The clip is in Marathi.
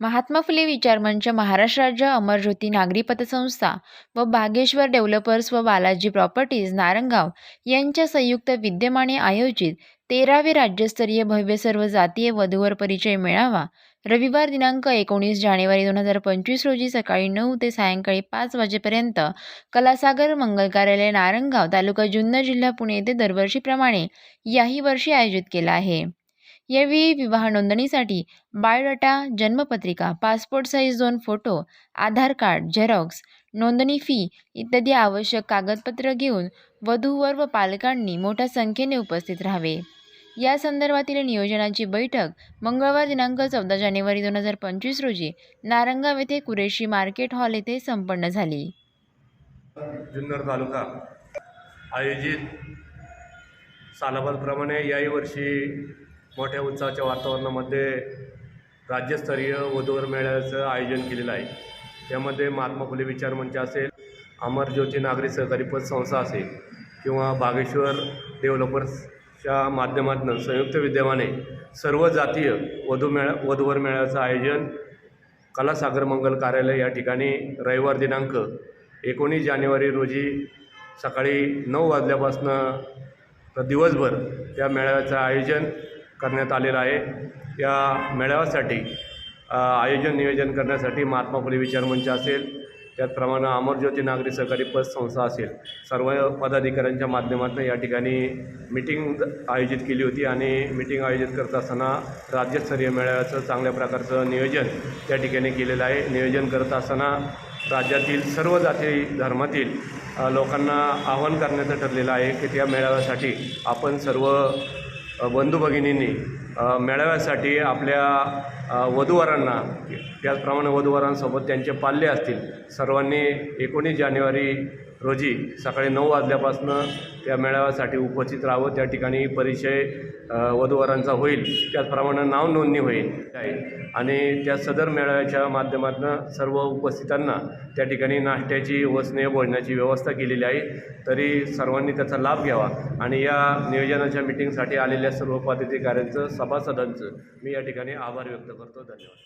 महात्मा फुले विचार मंच महाराष्ट्र राज्य अमरज्योती नागरी पतसंस्था व बागेश्वर डेव्हलपर्स व बालाजी प्रॉपर्टीज नारंगाव यांच्या संयुक्त विद्यमाने आयोजित तेरावे राज्यस्तरीय भव्य सर्व जातीय वधूवर परिचय मेळावा रविवार दिनांक एकोणीस जानेवारी दोन हजार पंचवीस रोजी सकाळी नऊ ते सायंकाळी पाच वाजेपर्यंत कलासागर मंगल कार्यालय नारंगाव तालुका जुन्नर जिल्हा पुणे येथे दरवर्षीप्रमाणे याही वर्षी आयोजित केला आहे. यावेळी विवाह नोंदणीसाठी बायोडाटा जन्मपत्रिका पासपोर्ट साईज दोन फोटो आधार कार्ड झेरॉक्स नोंदणी फी इत्यादी आवश्यक कागदपत्र घेऊन वधूवर व पालकांनी मोठ्या संख्येने उपस्थित राहावे. या संदर्भातील नियोजनाची बैठक मंगळवार दिनांक चौदा जानेवारी दोन हजार पंचवीस रोजी नारंगाव येथे कुरेशी मार्केट हॉल येथे संपन्न झाली. जुन्नर तालुका आयोजित सालाबादप्रमाणे याही वर्षी मोठ्या उत्साहाच्या वातावरणामध्ये राज्यस्तरीय वधूवर मेळ्याचं आयोजन केलेलं आहे. त्यामध्ये महात्मा फुले विचार मंच असेल अमर ज्योती नागरी सहकारी पतसंस्था असेल किंवा बागेश्वर डेव्हलपर्सच्या माध्यमातून संयुक्त विद्यमाने सर्व जातीय वधू मेळा वधूवर मेळ्याचं आयोजन कलासागर मंगल कार्यालय या ठिकाणी रविवार दिनांक एकोणीस जानेवारी रोजी सकाळी नऊ वाजल्यापासनं तर दिवसभर या मेळाव्याचं आयोजन करण्यात आलेलं आहे. या मेळाव्यासाठी आयोजन नियोजन करण्यासाठी महात्मा फुले विचार मंच असेल त्याचप्रमाणे अमरज्योती नागरी सहकारी पतसंस्था असेल सर्व पदाधिकाऱ्यांच्या माध्यमातून या ठिकाणी मिटिंग आयोजित केली होती आणि मिटिंग आयोजित करत असताना राज्यस्तरीय मेळाव्याचं चांगल्या प्रकारचं नियोजन त्या ठिकाणी केलेलं आहे. नियोजन करत असताना राज्यातील सर्व जाती धर्मातील लोकांना आवाहन करण्याचं ठरलेलं आहे की त्या मेळाव्यासाठी आपण सर्व बंधू भगिनींनी मेळाव्यासाठी आपल्या वधूवरांना त्याचप्रमाणे वधूवरांसोबत त्यांचे पाल्य असतील. सर्वांनी एकोणीस जानेवारी रोजी सकाळी नऊ वाजल्यापासून त्या मेळाव्यासाठी उपस्थित राहावं. त्या ठिकाणी परिचय वधूवरांचा होईल. त्याचप्रमाणे नाव नोंदणी होईल. आहे आणि त्या सदर मेळाव्याच्या माध्यमातून सर्व उपस्थितांना त्या ठिकाणी नाश्त्याची व स्नेहभोजनाची व्यवस्था केलेली आहे. तरी सर्वांनी त्याचा लाभ घ्यावा. आणि या नियोजनाच्या मिटिंगसाठी आलेल्या सर्व पदाधिकाऱ्यांचं सभासदांचं मी या ठिकाणी आभार व्यक्त करतो. धन्यवाद.